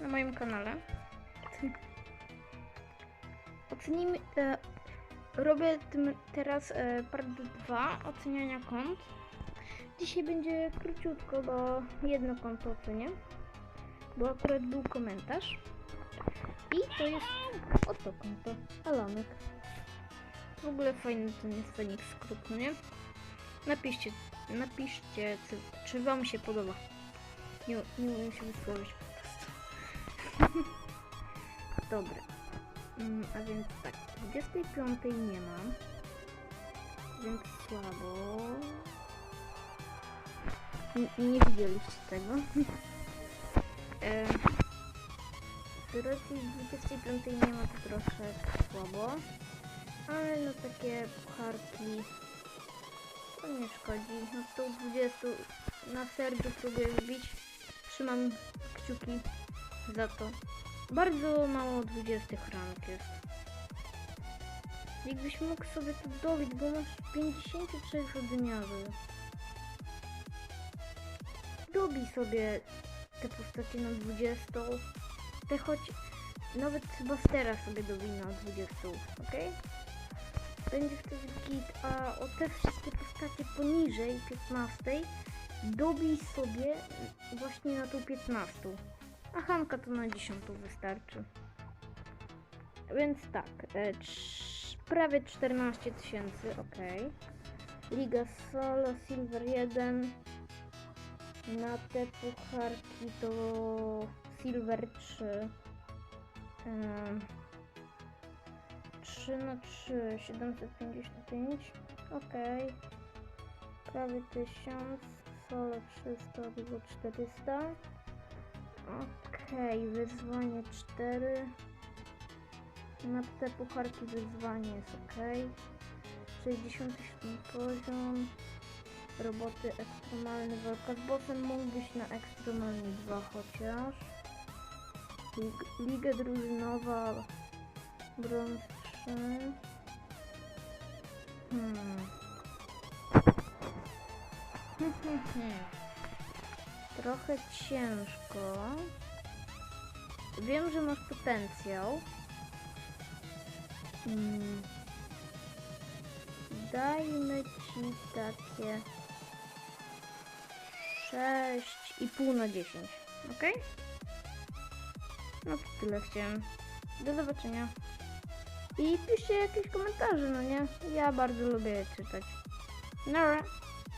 na moim kanale. Ocenimy. E, robię teraz e, part 2 oceniania kont. Dzisiaj będzie króciutko, bo jedno konto ocenię. Bo akurat był komentarz. I to jest oto konto. Alonek. W ogóle fajny ten jest Fenix skrót, no nie? Napiszcie, napiszcie, czy, czy wam się podoba. Nie, nie umiem się wysłowić. Dobra. Mm, a więc tak, 25 nie ma. Więc słabo. N- nie widzieliście tego. e, z racji 25 nie ma to troszkę słabo. Ale no takie pucharki to nie szkodzi. No to 20 na sercu próbuję wbić. Trzymam kciuki za to. Bardzo mało 20 rank jest. Jakbyś mógł sobie to dobić, bo masz 53 odmiary. Dobij sobie te postacie na 20. Te choć nawet Bastera sobie dobij na 20, ok? Będzie wtedy git, a o te wszystkie postacie poniżej 15 dobij sobie właśnie na tą 15. A Hanka to na 10 wystarczy. Więc tak, e, prawie 14 tysięcy, ok. Liga Solo, Silver 1. Na te pucharki to Silver 3. Em, 3 na 3, 755. Ok. Prawie 1000. Solo 300, Ligo 400. Okej, wyzwanie 4. Na te pucharki wyzwanie jest ok. 67 poziom. Roboty ekstremalne walka z bossem mógłbyś na ekstremalnie 2 chociaż. Lig Liga drużynowa brąz 3. Hmm. Trochę ciężko. Wiem, że masz potencjał. Hmm. Dajmy ci takie 6,5 na 10. Ok? No to tyle chciałem. Do zobaczenia. I piszcie jakieś komentarze, no nie? Ja bardzo lubię je czytać. Nara.